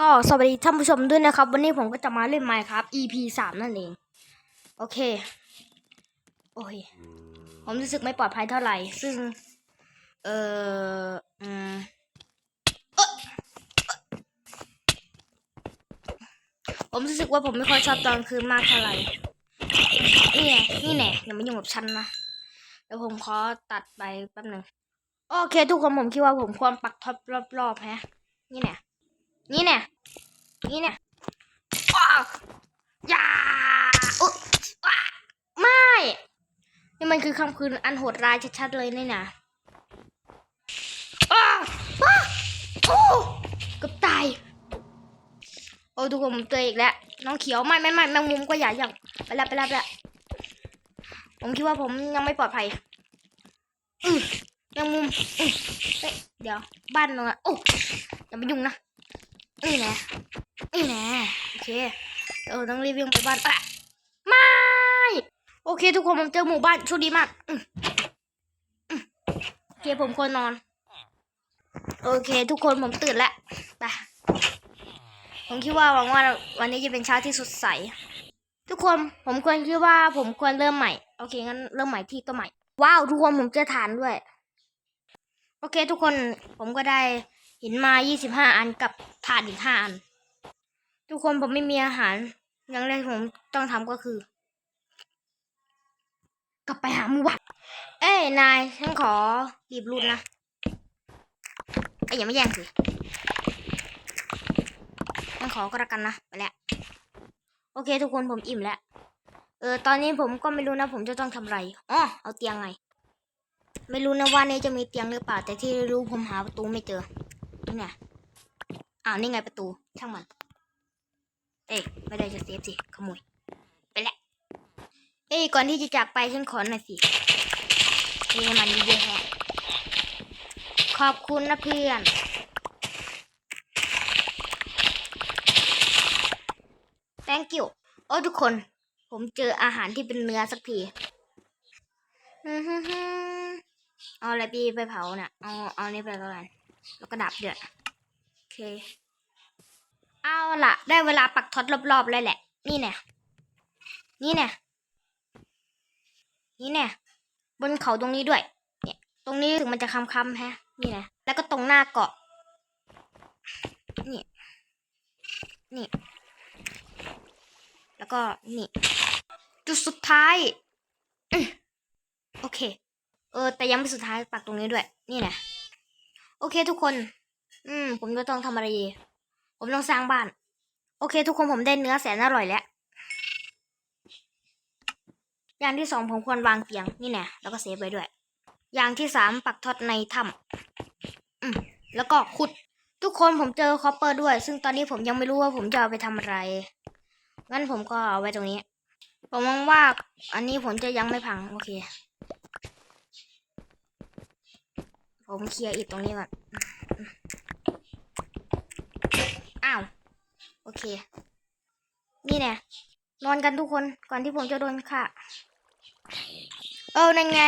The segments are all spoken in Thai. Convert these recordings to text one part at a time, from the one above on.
ก็สวัสดีท่านผู้ชมด้วยนะครับ วันนี้ผมก็จะมาเล่นไมค์ครับ EP สามนั่นเอง โอเค โอ้ยผมรู้สึกไม่ปลอดภัยเท่าไหร่ ซึ่ง เอออืมผมรู้สึกว่าผมไม่ค่อยชอบตอนคืนมากเท่าไหร่ นี่ไงนี่แน่อย่ามายุ่งกับฉันนะ เดี๋ยวผมขอตัดไปแป๊บหนึ่ง โอเค ทุกคนผมคิดว่าผมควรปักท็อปรอบๆฮะ นี่แน่ นี่แน่นี่แน่อ้าวอย่าอุ๊ยว้าไม่ นี่มันคือคำคืนอันโหดร้ายชัดๆเลยนี่นะอ้าวอ้าวโอ้เกับตายโอ้ทุกคนผมเจออีกแล้ว น้องเขียวไม่ไม่ไม่แมงมุมก็อย่าอย่างไปละไปละไปละผมคิดว่าผมยังไม่ปลอดภัยอือแมงมุมอือเฮ้ยเดี๋ยว บ้านตรงนั้นโอ้อย่าไปยุ่งนะ นี่แน่นี่แน่โอเคเออต้องรีบวิ่งไปบ้านอะไม่โอเค ทุกคนผมเจอหมู่บ้านโชคดีมากโอเคผมควรนอน โอเค ทุกคนผมตื่นแล้วไปผมคิดว่าหวังว่าวันนี้จะเป็นเช้าที่สดใส ทุกคนผมควรคิดว่าผมควรเริ่มใหม่ โอเคงั้นเริ่มใหม่ที่ตัวใหม่ ว้าวทุกคนผมเจอฐานด้วย โอเค ทุกคนผมก็ได้หินมา 25 อันกับ ฐานอีก5อัน ทุกคนผมไม่มีอาหาร อย่างแรกผมต้องทำก็คือ กลับไปหาหมู่บ้านเอ้ยนายฉันขอรีบรุ่นนะไอ้ยอย่าไม่แย่งสิฉันขอก็แล้วกันนะไปแล้วโอเค ทุกคนผมอิ่มแล้ว เออ ตอนนี้ผมก็ไม่รู้นะ ผมจะต้องทำอะไรอ๋อเอาเตียงไง ไม่รู้นะว่านี่จะมีเตียงหรือเปล่า แต่ที่รู้ผมหาประตูไม่เจอ นี่ไง อ้าวนี่ไงประตู ช่างมัน เอ้ยไม่ได้จะเซฟสิ ขโมย ไปแหล้วเอ้ยก่อนที่จะจากไปฉันขอหน่อยสิเอ้มันเยอะแฮะขอบคุณนะเพื่อน thank you โอ้ทุกคน ผมเจออาหารที่เป็นเนื้อสักทีอื้อหือหือเอาอะไรปีไปเผาเนี่ยเอา เอานี่ไปก่อนแล้วก็ดับเดือด เคเอาล่ะได้เวลาปักท็อตรอบๆแล้วแหละ นี่เนี่ยนี่เนี่ยนี่เนี่ยบนเขาตรงนี้ด้วย เนี่ย ตรงนี้ถึงมันจะค้ำๆแฮะ นี่นะแล้วก็ตรงหน้าเกาะ นี่ นี่ แล้วก็นี่ จุดสุดท้ายโอเค เออ แต่ยังไม่สุดท้ายปักตรงนี้ด้วย นี่นะโอเคทุกคน อืม ผมจะต้องทำอะไร ผมต้องสร้างบ้าน โอเค ทุกคนผมได้เนื้อแสนอร่อยแล้ว อย่างที่สองผมควรวางเตียงนี่แน่แล้วก็เซฟไว้ด้วย อย่างที่สามปักท็อตในถ้ำอืมแล้วก็ขุด ทุกคนผมเจอคอปเปอร์ด้วย ซึ่งตอนนี้ผมยังไม่รู้ว่าผมจะเอาไปทำอะไร งั้นผมก็เอาไว้ตรงนี้ ผมมองว่า อันนี้ผมจะยังไม่พัง โอเค ผมเคลียร์อิฐตรงนี้ก่อนอืมอ้าว โอ เค นี่แน่นอนกันทุกคนก่อนที่ผมจะโดนฆ่าเออนั่นไง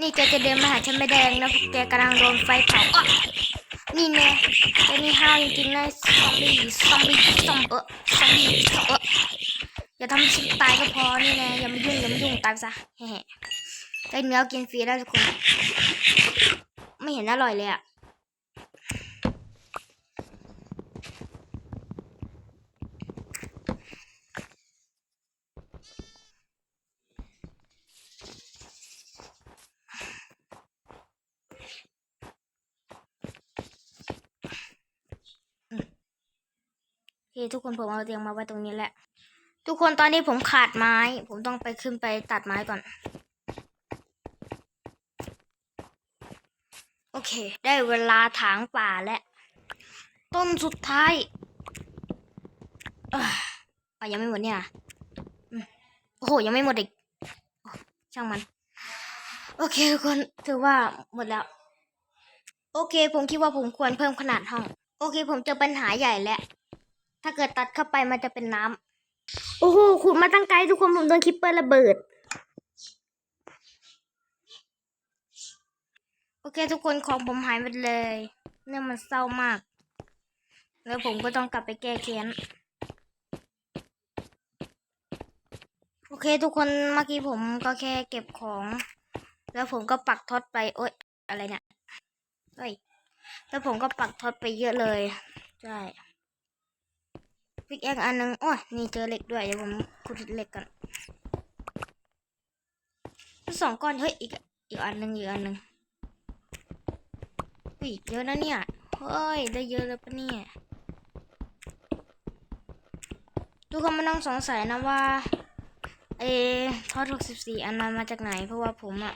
นี่แกจะเดินมาหาฉันไม่แดงนะแกกำลังโดนไฟเผาอ๊ะนี่แน่แกนี่ห้าวจริงๆนะซอมบี้ซอมบี้ซอมเออซอมบี้ซอมเอออย่าทำฉันตายก็พอนี่แน่อย่ามายุ่งอย่ามายุ่งตายซะแฮ่ได้เนื้อกินฟรีแล้วทุกคน ไม่เห็นอร่อยเลยอะ ทุกคนผมเอาเตียงมาไว้ตรงนี้แหละ ทุกคนตอนนี้ผมขาดไม้ ผมต้องไปขึ้นไปตัดไม้ก่อน โอเค ได้เวลาถางป่าแล้ว ต้นสุดท้ายอะยังไม่หมดเนี่ยโอ้โห ยังไม่หมดอีก ช่างมัน โอเคทุกคนถือว่าหมดแล้ว โอเค ผมคิดว่าผมควรเพิ่มขนาดห้อง โอเค ผมเจอปัญหาใหญ่แล้ว ถ้าเกิดตัดเข้าไปมันจะเป็นน้ำโอ้โหขุดมาตั้งไกลทุกคนผมโดนคิปเปอร์ระเบิด โอเค ทุกคนของผมหายไปเลย เนี่ยมันเศร้ามาก แล้วผมก็ต้องกลับไปแก้แค้นโอเค ทุกคนเมื่อกี้ผมก็แค่เก็บของ แล้วผมก็ปักท็อตไปโอ๊ยอะไรเนี่ยเฮ้ยแล้วผมก็ปักท็อตไปเยอะเลยใช่ พิกแอกอันหนึงโอ้ยนี่เจอเหล็กด้วยเดี๋ยวผมขุดเหล็กกันสองก้อนเฮ้ยอีกอีกอันหนึ่งอีกอันหนึ่งอุ้ยเยอะนะเนี่ยเฮ้ยได้เยอะเลยปะเนี่ยทุกคนไม่ต้องสงสัยนะว่าเอทอด64อันมันมาจากไหน เพราะว่าผมอะ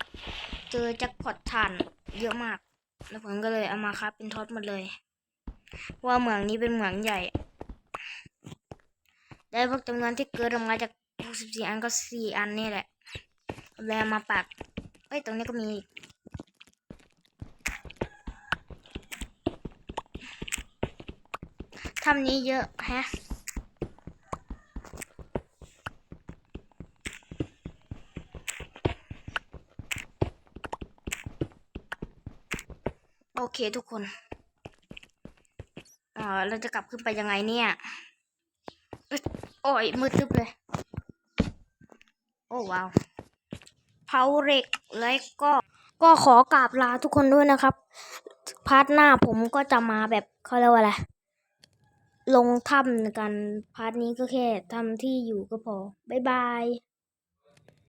เจอแจ็คพอตถ่านเยอะมาก แล้วผมก็เลยเอามาครับเป็นทอดหมดเลยเพราะว่าเหมืองนี้เป็นเหมืองใหญ่ ได้พวกจำนวนที่เกิดออกมาจาก64อันก็4อันนี่แหละ แล้วมาปักเอ้ยตรงนี้ก็มีทำนี้เยอะแฮะโอเคทุกคน เอ่อเราจะกลับขึ้นไปยังไงเนี่ย โอ้ยมืดตึ๊บเลย โอ้ว้าวเผาเหล็กแล้วก็ก็ขอกราบลาทุกคนด้วยนะครับ พาร์ทหน้าผมก็จะมาแบบเขาเรียกว่าอะไร ลงถ้ำกัน พาร์ทนี้ก็แค่ทำที่อยู่ก็พอ บ๊ายบาย